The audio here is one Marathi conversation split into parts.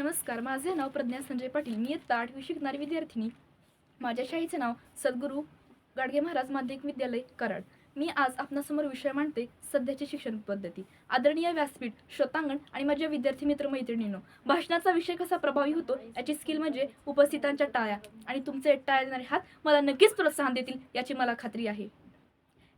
नमस्कार माझे नाव प्रज्ञा संजय पाटील. मी इयत्ता आठवी शिकणारी विद्यार्थिनी. माझ्या शाळेचे नाव सद्गुरू गाडगे महाराज माध्यमिक विद्यालय कराड. मी आज आपणासमोर विषय मांडते सध्याची शिक्षण पद्धती. आदरणीय व्यासपीठ श्रोतांगण आणि माझ्या विद्यार्थी मित्र मैत्रिणींनो भाषणाचा विषय कसा प्रभावी होतो याची स्किल म्हणजे उपस्थितांच्या टाळ्या. आणि तुमचे टाळ्या देणारे हात मला नक्कीच प्रोत्साहन देतील याची मला खात्री आहे.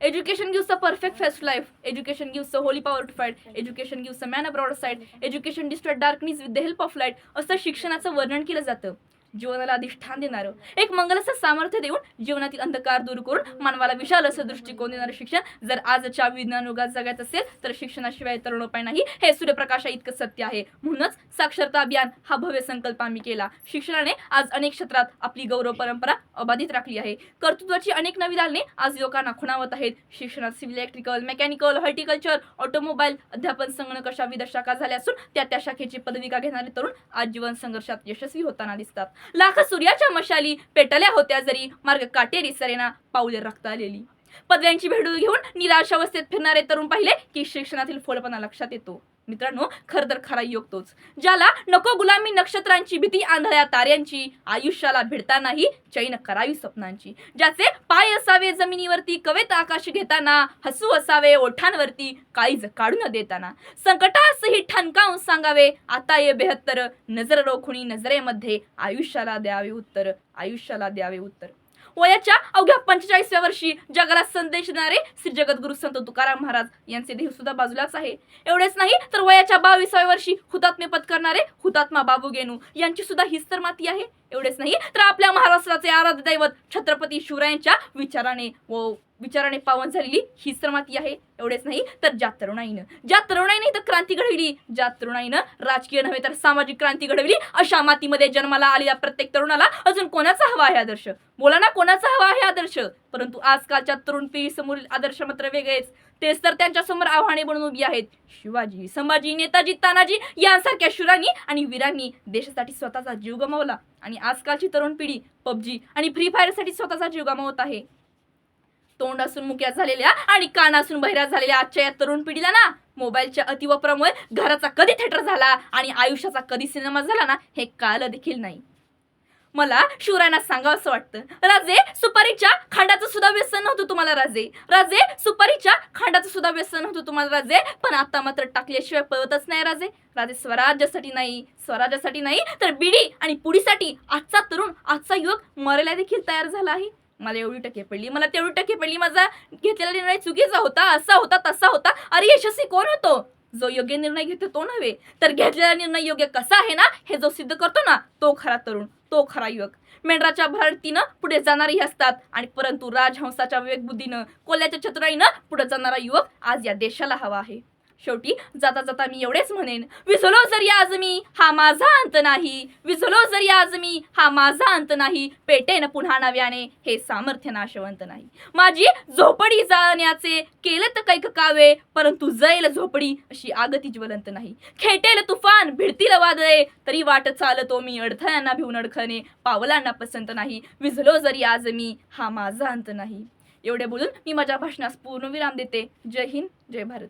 Education gives a perfect fest life education gives a holy power to fight education gives a man abroad side education distort darkness with the help of light असं शिक्षणाचं वर्णन केलं जातं. जीवनाला अधिष्ठान देणारं. एक मंगलाचं सामर्थ्य देऊन जीवनातील अंधकार दूर करून मानवाला विशाल असं दृष्टिकोन देणारं शिक्षण जर आजच्या विज्ञान युगात जगायचं असेल तर शिक्षणाशिवाय तरुण उपाय नाही. हे सूर्यप्रकाशा इतकं सत्य आहे. म्हणूनच साक्षरता अभियान हा भव्य संकल्प आम्ही केला. शिक्षणाने आज अनेक क्षेत्रात आपली गौरव परंपरा अबाधित राखली आहे. कर्तृत्वाची अनेक नवी दालने आज लोकांना खुणावत आहेत. शिक्षणात civil electrical mechanical horticulture automobile अध्यापन संगणक अशा विविध शाखा झाल्या असून त्या त्या शाखेची पदविका घेणारे तरुण आज जीवन संघर्षात यशस्वी होताना दिसतात. लाख सूर्याच्या मशाली पेटल्या होत्या जरी मार्ग काटेरी सरेना पाऊले रक्त आलेली. पदव्यांची भेडू घेऊन निराशावस्थेत फिरणारे तरुण पाहिले की शिक्षणातील फोडपणा लक्षात येतो. मित्रांनो खर तर खरा योग तोच. ज्याला नको गुलामी नक्षत्रांची भीती आंधळ्या ताऱ्यांची आयुष्याला भिडतानाही चैन करावी स्वप्नांची. ज्याचे पाय असावे जमिनीवरती कवेत आकाश घेताना हसू असावे ओठांवरती काळीज काढून देताना. संकटासही ठणकावून सांगावे आता ये बेहत्तर नजर रोखुणी नजरेमध्ये आयुष्याला द्यावे उत्तर आयुष्याला द्यावे उत्तर. वयाच्या अवघ्या पंचेचाळीसव्या वर्षी जगाला संदेश देणारे श्री जगद्गुरु संत तुकाराम महाराज यांचे देह सुद्धा बाजूलाच आहे. एवढेच नाही तर वयाच्या बावीसाव्या वर्षी हुतात्मे पत्करणारे हुतात्मा बाबू गेनू यांची सुद्धा हिस्तर माती आहे. एवढेच नाही तर आपल्या महाराष्ट्राचे आराध्य दैवत छत्रपती शिवरायांच्या विचाराने व विचाराने पावन झालेली ही माती आहे. एवढेच नाही तर ज्या तरुणाईनं ज्या तरुणाईने तर क्रांती घडविली ज्या तरुणाईनं राजकीय नव्हे तर सामाजिक क्रांती घडविली अशा मातीमध्ये जन्माला आलेल्या प्रत्येक तरुणाला अजून कोणाचा हवा आहे आदर्श? बोला ना कोणाचा हवा आहे आदर्श? परंतु आजकालच्या तरुण पिढीसमोरील आदर्श मात्र वेगळेच. तेच तर त्यांच्यासमोर आव्हाने बनून उभी आहेत. शिवाजी संभाजी नेताजी तानाजी यांसारख्या शुरांनी आणि वीरांनी देशासाठी स्वतःचा जीव गमावला. आणि आजकालची तरुण पिढी पबजी आणि फ्री फायरसाठी स्वतःचा जीव गमावत आहे. तोंड असून मुक्या झालेल्या आणि कान असून बहिरा झालेल्या आजच्या या तरुण पिढीला ना मोबाईलच्या अतिवापरामुळे घराचा कधी थिएटर झाला आणि आयुष्याचा कधी सिनेमा झाला ना हे कळलं देखील नाही. मला शिवरायांना सांगावं असं वाटतं. राजे सुपारीच्या खांडाचं सुद्धा व्यसन नव्हतं तुम्हाला राजे. राजे सुपारीच्या खांडाचं सुद्धा व्यसन होतं तुम्हाला राजे. पण आता मात्र टाकल्याशिवाय पळतच नाही राजे. राजे स्वराज्यासाठी नाही. स्वराज्यासाठी नाही तर बिडी आणि पुडीसाठी आजचा तरुण आजचा युवक मरायला देखील तयार झाला आहे. मला एवढी टक्के पडली. मला तेवढी टक्के पडली. माझा घेतलेला निर्णय चुकीचा होता असा होता तसा होता. अरे यशस्वी कोण होतो? जो योग्य निर्णय घेतो तो नव्हे. तर घेतलेला निर्णय योग्य कसा आहे ना हे जो सिद्ध करतो ना तो खरा तरुण. तो खरा युवक. मेंढराच्या भरतीनं पुढे जाणारी असतात. आणि परंतु राजहंसाच्या विवेकबुद्धीनं कोल्याच्या चतुराईनं पुढे जाणारा युवक आज या देशाला हवा आहे. शेवटी जाता जाता मी एवढेच म्हणेन विझलो जरी आज मी हा माझा अंत नाही. विझलो जरी आज मी हा माझा अंत नाही. पेटेन पुन्हा नव्याने हे सामर्थ्य नाशवंत नाही. माझी झोपडी जाण्याचे केलं तर कैक कावे परंतु जैल झोपडी अशी आगती ज्वलंत नाही. खेटेल तुफान भिडतील वादळे तरी वाट चालतो मी अडथळ्यांना भिवून अडखणे पावलांना पसंत नाही. विझलो जरी आज मी हा माझा अंत नाही. एवढे बोलून मी माझ्या भाषणास पूर्ण विराम देते. जय हिंद जय भारत.